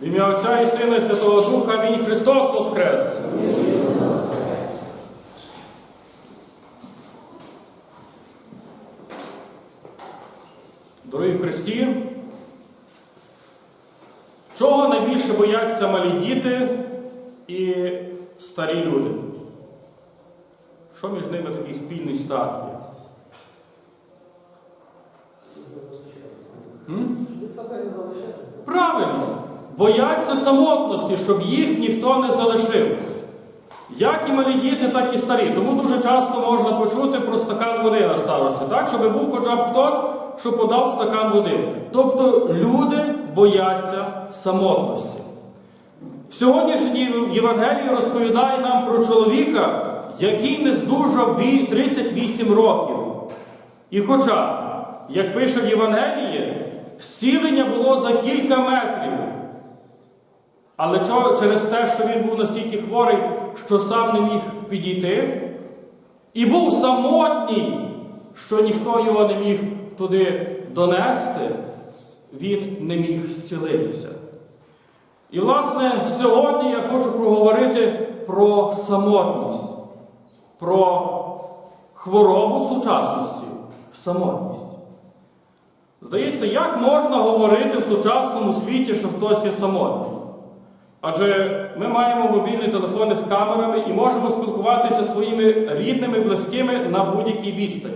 В ім'я Отця і Сина і Святого Духа, Амінь. Христос Воскрес! Дорогі Христі, чого найбільше бояться малі діти і старі люди? Що між ними такий спільний страх є? Правильно, бояться самотності, щоб їх ніхто не залишив. Як і малі діти, так і старі. Тому дуже часто можна почути про стакан води на старості, так? щоб був хоча б хтось, що подав стакан води. Тобто люди бояться самотності. В сьогоднішній Євангелії розповідає нам про чоловіка, який не здужав 38 років. І хоча, як пише в Євангелії, зцілення було за кілька метрів. Але через те, що він був настільки хворий, що сам не міг підійти, і був самотній, що ніхто його не міг туди донести, він не міг зцілитися. І, власне, сьогодні я хочу проговорити про самотність, про хворобу сучасності, самотність. Здається, як можна говорити в сучасному світі, що хтось є самотній? Адже ми маємо мобільні телефони з камерами і можемо спілкуватися зі своїми рідними, близькими на будь-якій відстані.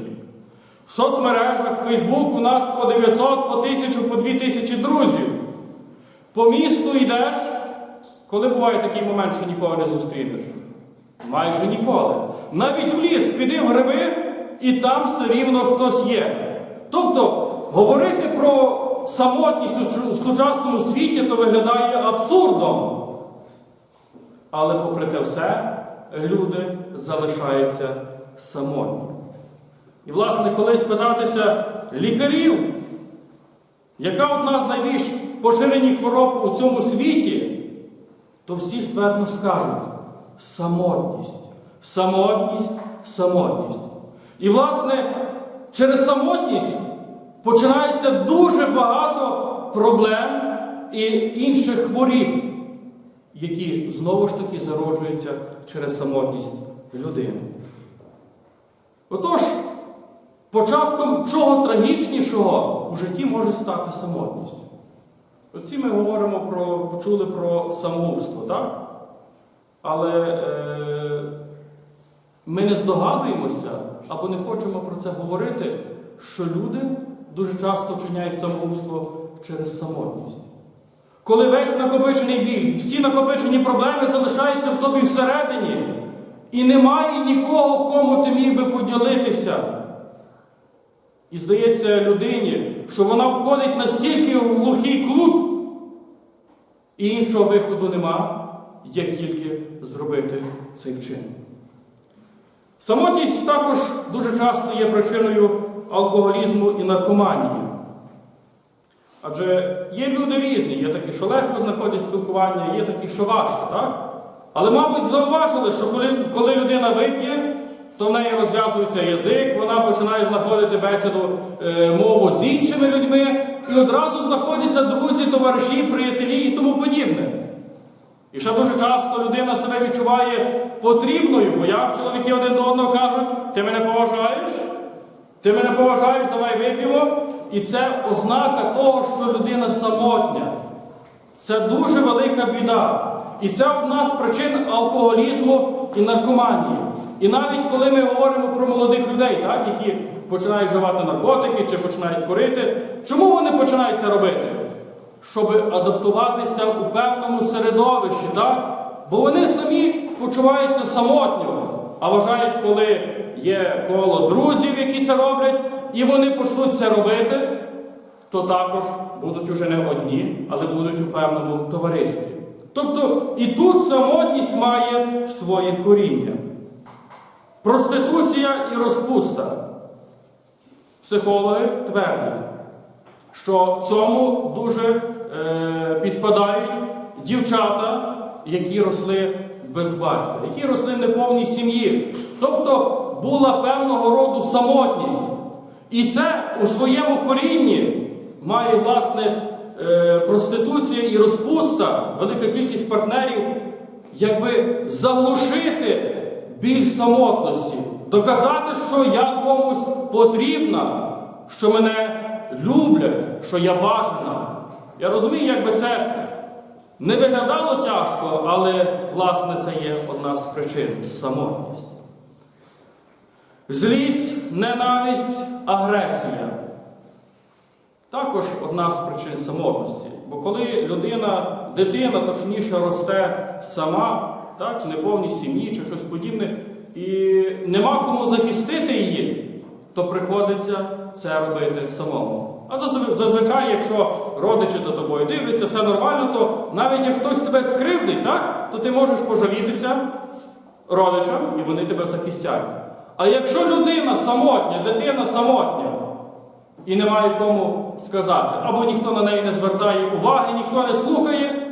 В соцмережах Facebook у нас по 900, по 1000, по 2000 друзів. По місту йдеш, коли буває такий момент, що нікого не зустрінеш? Майже ніколи. Навіть в ліс піди в гриби, і там все рівно хтось є. Тобто, говорити про самотність у сучасному світі то виглядає абсурдом. Але попри те все, люди залишаються самотні. І, власне, колись питатися лікарів, яка одна з найбільш поширених хвороб у цьому світі, то всі ствердно скажуть самотність, самотність, самотність. І, власне, через самотність починається дуже багато проблем і інших хворіб, які знову ж таки зароджуються через самотність людини. Отож, початком чого трагічнішого у житті може стати самотність. Оці ми говоримо про, почули про самогубство, так? Але е, ми не здогадуємося або не хочемо про це говорити, що люди дуже часто вчиняють самогубство через самотність. Коли весь накопичений біль, всі накопичені проблеми залишаються в тобі всередині, і немає нікого, кому ти міг би поділитися. І здається людині, що вона входить настільки в глухий клут, і іншого виходу нема, як тільки зробити цей вчинок. Самотність також дуже часто є причиною алкоголізму і наркоманії. Адже є люди різні, є такі, що легко знаходять спілкування, є такі, що важче, так? Але, мабуть, зауважили, що коли, коли людина вип'є, то в неї розв'язується язик, вона починає знаходити бесіду е, мову з іншими людьми, і одразу знаходяться друзі, товариші, приятелі і тому подібне. І ще дуже часто людина себе відчуває потрібною, бо як чоловіки один до одного кажуть, ти мене поважаєш? Ти мене поважаєш, давай вип'ємо. І це ознака того, що людина самотня. Це дуже велика біда. І це одна з причин алкоголізму і наркоманії. І навіть коли ми говоримо про молодих людей, так, які починають вживати наркотики чи починають курити, чому вони починають це робити? Щоб адаптуватися у певному середовищі, так? Бо вони самі почуваються самотньо, а вважають, коли є коло друзів, які це роблять, і вони почнуть це робити, то також будуть уже не одні, але будуть у певному товаристві. Тобто і тут самотність має своє коріння. Проституція і розпуста. Психологи твердять, що цьому дуже е, підпадають дівчата, які росли без батька, які росли в неповній сім'ї. Тобто була певного роду самотність. І це у своєму корінні має власне е, проституція і розпуста, велика кількість партнерів, якби заглушити біль самотності, доказати, що я комусь потрібна, що мене люблять, що я бажана. Я розумію, якби це не виглядало тяжко, але власне це є одна з причин самотність. Злість, ненависть, агресія. Також одна з причин самотності. Бо коли людина, дитина точніше росте сама, так, в неповній сім'ї чи щось подібне, і нема кому захистити її, то приходиться це робити самому. А зазвичай, якщо родичі за тобою дивляться, все нормально, то навіть як хтось тебе скривдить, так, то ти можеш пожалітися родичам, і вони тебе захистять. А якщо людина самотня, дитина самотня, і немає кому сказати, або ніхто на неї не звертає уваги, ніхто не слухає,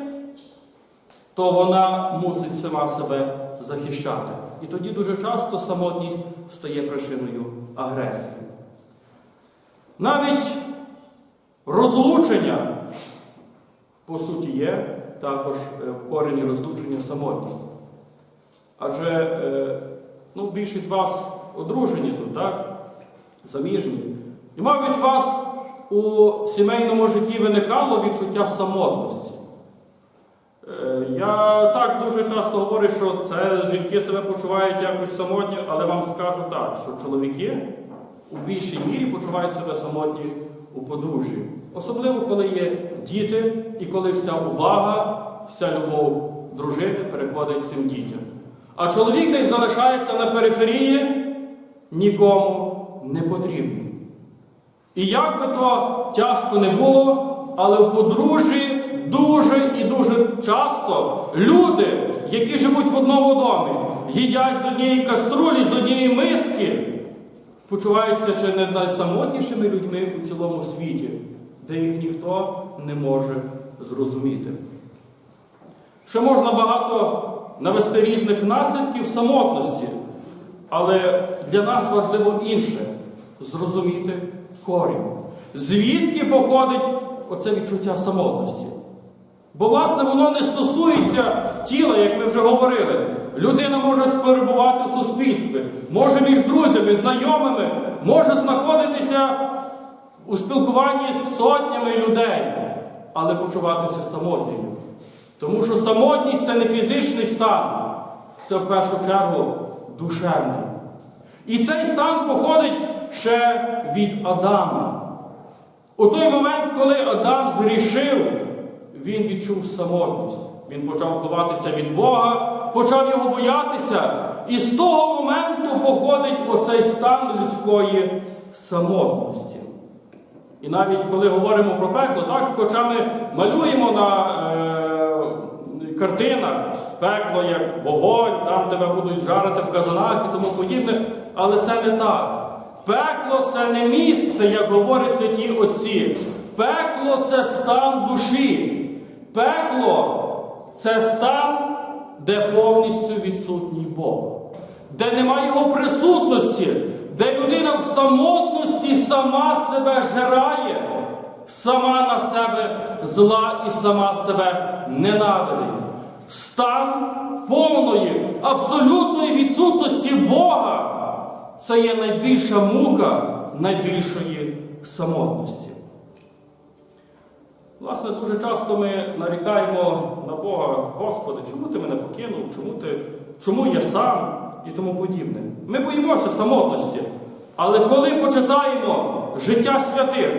то вона мусить сама себе захищати. І тоді дуже часто самотність стає причиною агресії. Навіть розлучення, по суті, є також е, в корені розлучення самотність. Адже е, ну, більшість з вас одружені тут, так? Заміжні. І, мабуть, вас у сімейному житті виникало відчуття самотності. Е, Я так дуже часто говорю, що це жінки себе почувають якось самотні, але вам скажу так, що чоловіки у більшій мірі почувають себе самотні у подружжі. Особливо, коли є діти і коли вся увага, вся любов дружини переходить цим дітям. А чоловік десь залишається на периферії, нікому не потрібний. І як би то тяжко не було, але в подружжі дуже і дуже часто люди, які живуть в одному домі, їдять з однієї каструлі, з однієї миски, почуваються чи не найсамотнішими людьми у цілому світі, де їх ніхто не може зрозуміти. Ще можна багато навести різних наслідків самотності, але для нас важливо інше зрозуміти корінь. Звідки походить оце відчуття самотності? Бо, власне, воно не стосується тіла, як ми вже говорили. Людина може перебувати в суспільстві, може між друзями, знайомими, може знаходитися у спілкуванні з сотнями людей, але почуватися самотньою. Тому що самотність це не фізичний стан, це в першу чергу душевний. І цей стан походить ще від Адама. У той момент, коли Адам згрішив, він відчув самотність. Він почав ховатися від Бога, почав його боятися. І з того моменту походить оцей стан людської самотності. І навіть коли говоримо про пекло, так, хоча ми малюємо на е, картинах пекло як вогонь, там тебе будуть жарити в казанах і тому подібне, але це не так. Пекло це не місце, як говорять святі отці. Пекло це стан душі. Пекло це стан, де повністю відсутній Бог, де немає його присутності, де людина в самотності сама себе жирає, сама на себе зла і сама себе ненавидить. Стан повної, абсолютної відсутності Бога це є найбільша мука найбільшої самотності. Власне, дуже часто ми нарікаємо на Бога, Господи, чому ти мене покинув, чому, ти, чому я сам і тому подібне. Ми боїмося самотності. Але коли почитаємо життя святих,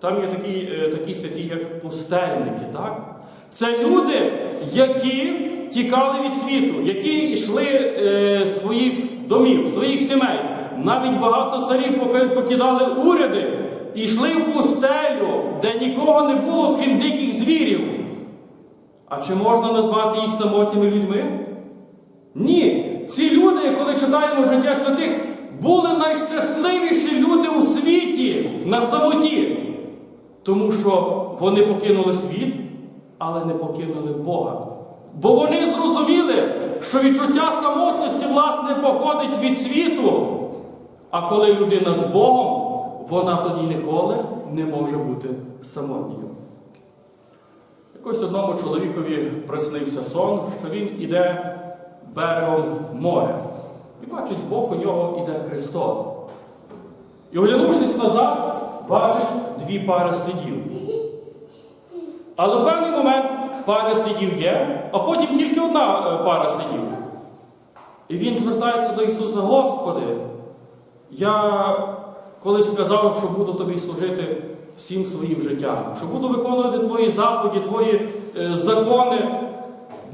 там є такі, е, такі святі, як пустельники, так? Це люди, які тікали від світу, які йшли е, своїх домів, своїх сімей. Навіть багато царів покидали уряди і йшли в пустелю, де нікого не було, крім диких звірів. А чи можна назвати їх самотніми людьми? Ні. Ці люди, коли читаємо життя святих, були найщасливіші люди у світі на самоті. Тому що вони покинули світ, але не покинули Бога. Бо вони зрозуміли, що відчуття самотності, власне, походить від світу. А коли людина з Богом, вона тоді ніколи не може бути самотньою. Якось одному чоловікові приснився сон, що він іде берегом моря. І бачить, збоку нього іде Христос. І оглянувшись назад, бачить дві пари слідів. Але в певний момент пари слідів є, а потім тільки одна е, пара слідів. І він звертається до Ісуса, Господи, я колись сказав, що буду тобі служити всім своїм життям, що буду виконувати Твої заповіді, Твої е, закони,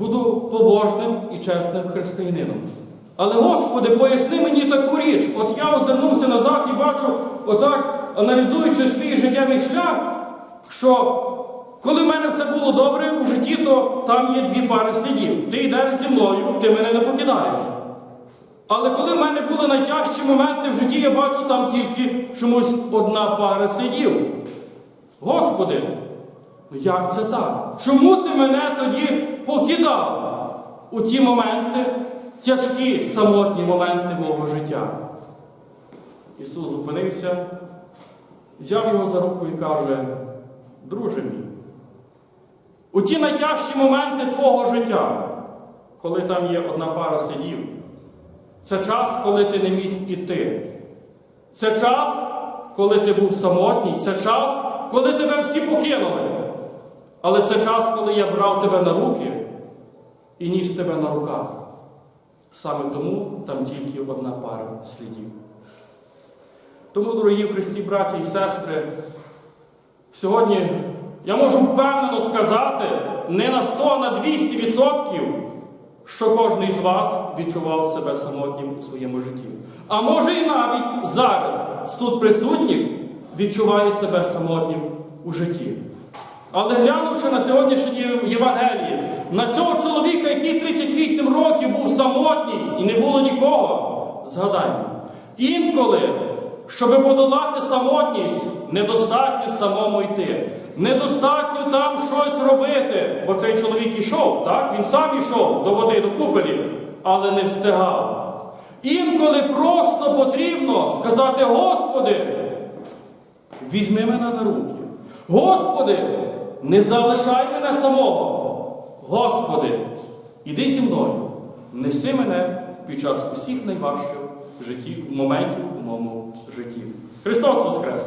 буду побожним і чесним християнином. Але, Господи, поясни мені таку річ. От я озирнувся назад і бачу, отак, аналізуючи свій життєвий шлях, що коли в мене все було добре у житті, то там є дві пари слідів. Ти йдеш зі мною, ти мене не покидаєш. Але коли в мене були найтяжчі моменти в житті, я бачу там тільки чомусь одна пара слідів. Господи, ну як це так? Чому ти мене тоді покидав у ті моменти, тяжкі самотні моменти мого життя? Ісус зупинився, взяв його за руку і каже, друже мій, у ті найтяжчі моменти твого життя, коли там є одна пара слідів, це час, коли ти не міг іти. Це час, коли ти був самотній, це час, коли тебе всі покинули. Але це час, коли я брав тебе на руки і ніс тебе на руках. Саме тому там тільки одна пара слідів. Тому, дорогі Христі, браті і сестри, сьогодні я можу впевнено сказати не на 100, а на 200%, що кожен з вас відчував себе самотнім у своєму житті. А може і навіть зараз з тут присутніх відчуває себе самотнім у житті. Але глянувши на сьогоднішнє Євангеліє, на цього чоловіка, який 38 років був самотній і не було нікого, згадаймо, інколи, щоб подолати самотність, недостатньо самому йти. Недостатньо там щось робити. Бо цей чоловік ішов, так? Він сам ішов до води, до купелі, але не встигав. Інколи просто потрібно сказати, Господи, візьми мене на руки. Господи, не залишай мене самого. Господи, іди зі мною, неси мене під час усіх найважчих життів, моментів у моєму житті. Христос Воскрес!